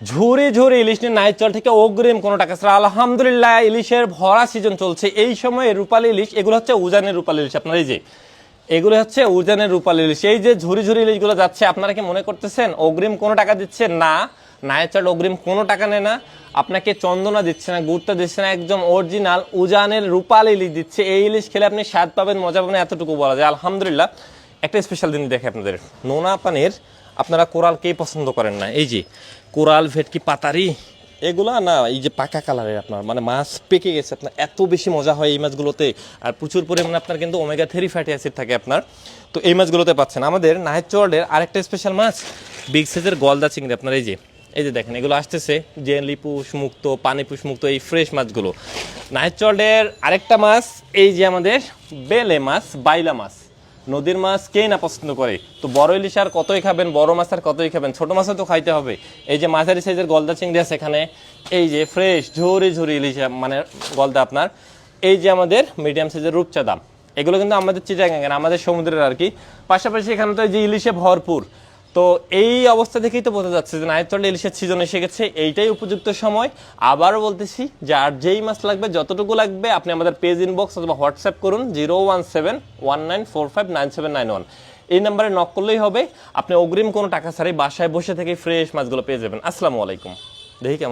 ঝরে ঝরে ইলিশ নিয়ে নাইচল থেকে অগ্রিম কোনো টাকা ছাড়া আলহামদুলিল্লাহ ইলিশের ভরা সিজন চলছে। এই সময়ে রূপালী ইলিশ, এগুলো হচ্ছে উজানের রূপালী ইলিশ আপনার, এই যে, এগুলো হচ্ছে উজানের রূপালী ইলিশ। এই যে ঝুরি ঝুরি ইলিশগুলো যাচ্ছে, আপনারা কি মনে করতেছেন অগ্রিম কোনো টাকা দিচ্ছে? না নায়চাল অগ্রিম কোনো টাকা নেয় না। আপনাকে চন্দনা দিচ্ছে না, গুড়টা দিচ্ছে না, একদম অরিজিনাল উজানের রূপালী ইলিশ দিচ্ছে। এই ইলিশ খেলে আপনি স্বাদ পাবেন, মজা পাবেন, এতটুকু বলা যায়। আলহামদুলিল্লাহ। একটা স্পেশাল দিন দেখে আপনাদের। নোনা পানির আপনারা কোরাল কে পছন্দ করেন না? এই যে, কোরাল, ভেটকি, পাতারি, এগুলা না, এই যে পাকা কালারের আপনার মানে মাছ পেকে গেছে, আপনার এত বেশি মজা হয় এই মাছগুলোতে। আর প্রচুর পরিমাণে আপনার কিন্তু ওমেগা থ্রি ফ্যাটি অ্যাসিড থাকে আপনার। তো এই মাছগুলোতে পাচ্ছেন। আমাদের নাহের চর্ডের আরেকটা স্পেশাল মাছ বিগ সাইজের গলদা চিংড়ি। আপনার এই যে এই যে দেখেন, এগুলো আসতেছে, জেনলি পুষ মুক্ত, পানি পুষ মুক্ত, এই ফ্রেশ মাছগুলো। নাহের চর্ডের আরেকটা মাছ, এই যে আমাদের বেলে মাছ, বাইলা মাছ। নদীর মাছ কে না পছন্দ করে? তো বড় ইলিশ আর কতই খাবেন, বড় মাছ আর কতই খাবেন? ছোট মাছও তো খাইতে হবে। এই যে মাঝারি সাইজের গলদা চিংড়ি আছে এখানে, এই যে ফ্রেশ ঝুরি ঝুরি ইলিশ মানে গলদা আপনার, এই যে আমাদের মিডিয়াম সাইজের রূপচাঁদা এগুলো কিন্তু আমাদের চিটাগাঙ্গের আমাদের সমুদ্রের আর কি। পাশাপাশি এখানে তো এই যে ইলিশে ভরপুর। তো এই অবস্থা থেকেই তো বোঝা যাচ্ছে যে নাইটচলে ইলিশের সিজন এসে গেছে, এইটাই উপযুক্ত সময়। আবারও বলতেছি যে আর যেই মাছ লাগবে, যতটুকু লাগবে, আপনি আমাদের পেজ ইনবক্স অথবা হোয়াটসঅ্যাপ করুন zero one seven one nine four five nine seven nine one এই নাম্বারে নক করলেই হবে। আপনি অগ্রিম কোনো টাকা ছাড়াই বাসায় বসে থেকে ফ্রেশ মাছগুলো পেয়ে যাবেন। আসসালামু আলাইকুম। দেখি কেমন